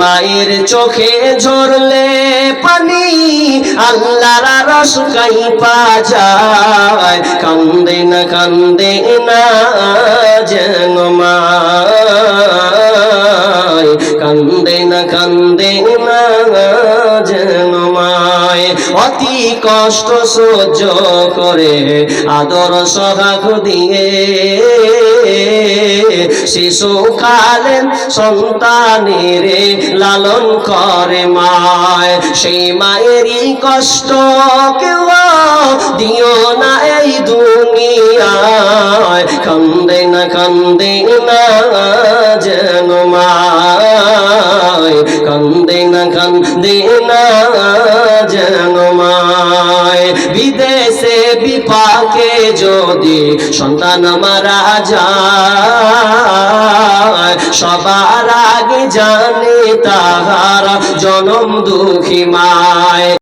মায়ের চোখে ঝরলে পানি, আল্লাহর রস কাইপা যায়। কান্দে না কান্দে না যেন মায়। কান্দে না কান্দে না যেন মায়। অতি কষ্ট সহ্য করে আদর সহাগ দিয়ে শিশুকালেন সন্তানের লালন করে মায়। সেই মায়েরই কষ্ট কেউ দিও না এই দুনিয়ায়। কান্দে না কান্দে না যেন মায়। কান্দে না কান্দে না যেন মায়। বিদেশে বিপাকে যদি সন্তান মারা যায় সবার আগে জানে তাহারা জনম দুঃখী মায়।